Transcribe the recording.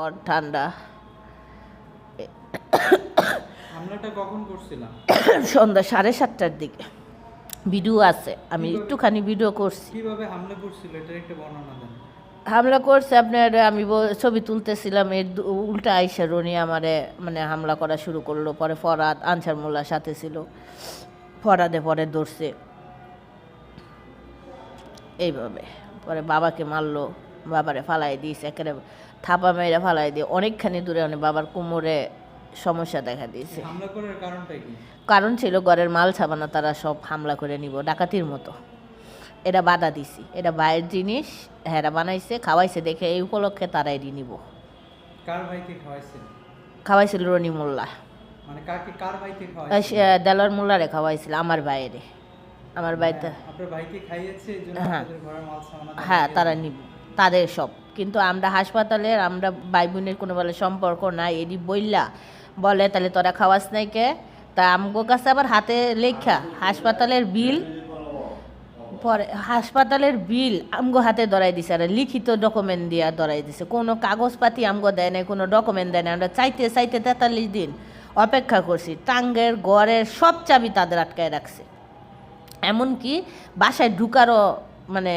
জ্বর ঠান্ডা। হামলাটা কখন করছিলাম? সন্ধ্যা সাড়ে সাতটার দিকে। ভিডিও আছে আমি একটুখানি ভিডিও করছি। কীভাবে হামলা করছিল? এটার একটা বর্ণনা দেন। হামলা করছে আপনার আমি ছবি তুলতেছিলাম এর উল্টা আইসা রনি আমারে মানে হামলা করা শুরু করল পরে ফরাদ আনসার মোল্লার সাথে ছিল। ফরাদে পরে ধরছে। এইভাবে পরে বাবাকে মারলো। বাবারে ফালাই দিয়েছে একেবারে থাপা মেরে ফালাই দিয়ে অনেকখানি দূরে অনেক বাবার কোমরে সমস্যা দেখা দিয়েছে। কারণ ছিল ঘরের মাল ছাবানা তারা সব হামলা করে নিব ডাকাতির মতো। এটা বাধা দিছি এটা বাইরের জিনিস হ্যাঁ বানাইছে খাওয়াইছে দেখে এই উপলক্ষে তারা এটি নিব। খাওয়াইছিল রনি মোল্লা। মানে দেলোয়ার মোল্লারে খাওয়াইছিল আমার বাইরে। আমার বাড়িতে হ্যাঁ, হ্যাঁ। হ্যাঁ তারা নিব। তাদের সব। কিন্তু আমরা হাসপাতালের, আমরা ভাই বোনের কোনো বলে সম্পর্ক নাই, এডি বইলা বলে, তাহলে তোরা খাওয়াস নাই কে? তা আমগো কাছে আবার হাতে লেখা, হাসপাতালের বিল পরে, হাসপাতালের বিল আমগো হাতে ধরাই দিছে, আর লিখিত ডকুমেন্ট দিয়া ধরাই দিছে। কোনো কাগজপাতি আমগো দেয় নাই, কোনো ডকুমেন্ট দেয় না আমরা চাইতে চাইতে তেতাল্লিশ দিন অপেক্ষা করছি, টাঙ্গের গড়ের সব চাবি তাদের আটকায় রাখছে। এমনকি বাসায় ঢুকারও মানে